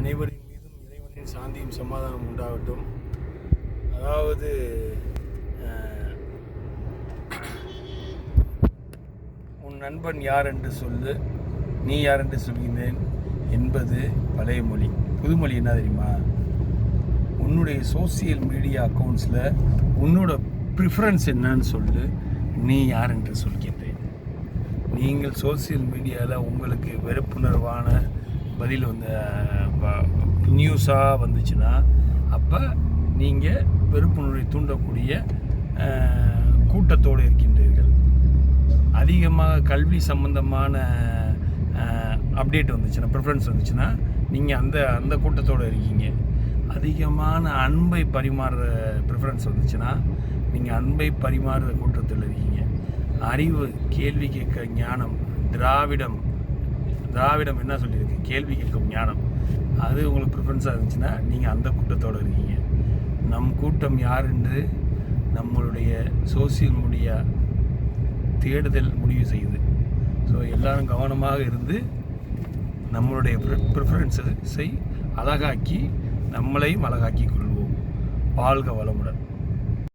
அனைவரின் மீதும் இறைவனின் சாந்தியும் சமாதானம் உண்டாகட்டும். அதாவது உன் நண்பன் யார் என்று சொல்லு. நீ யார் என்று சொல்கிறேன் என்பது பழைய மொழி. புதுமொழி என்ன தெரியுமா? உன்னுடைய சோசியல் மீடியா அக்கௌண்ட்ஸில் உன்னோட ப்ரிஃபரன்ஸ் என்னன்னு சொல்லு. நீ யார் என்று சொல்கின்றேன். நீங்கள் சோசியல் மீடியாவில் உங்களுக்கு வெறுப்புணர்வான பதில் வந்த நியூஸாக வந்துச்சுன்னா அப்போ நீங்கள் வெறுப்புணர்வை தூண்டக்கூடிய கூட்டத்தோடு இருக்கின்றீர்கள். அதிகமாக கல்வி சம்பந்தமான அப்டேட் வந்துச்சுன்னா ப்ரிஃபரன்ஸ் வந்துச்சுன்னா நீங்கள் அந்த அந்த கூட்டத்தோடு இருக்கீங்க. அதிகமான அன்பை பரிமாறுற ப்ரிஃபரன்ஸ் வந்துச்சுன்னா நீங்கள் அன்பை பரிமாறுற கூட்டத்தில் இருக்கீங்க. அறிவு கேள்வி கேட்க ஞானம் திராவிடம் திராவிடம் என்ன சொல்லியிருக்கு? கேள்வி கேட்கும் ஞானம். அது உங்களுக்கு ப்ரிஃபரன்ஸாக இருந்துச்சுன்னா நீங்கள் அந்த கூட்டத்தோடு இருக்கீங்க. நம் கூட்டம் யார் என்று நம்மளுடைய சோசியல் மீடியா தேடுதல் முடிவு செய்யுது. ஸோ எல்லாரும் கவனமாக இருந்து நம்மளுடைய ப்ரிஃபரன்ஸை அழகாக்கி நம்மளையும் அழகாக்கி கொள்வோம். வாழ்க வளமுடன்.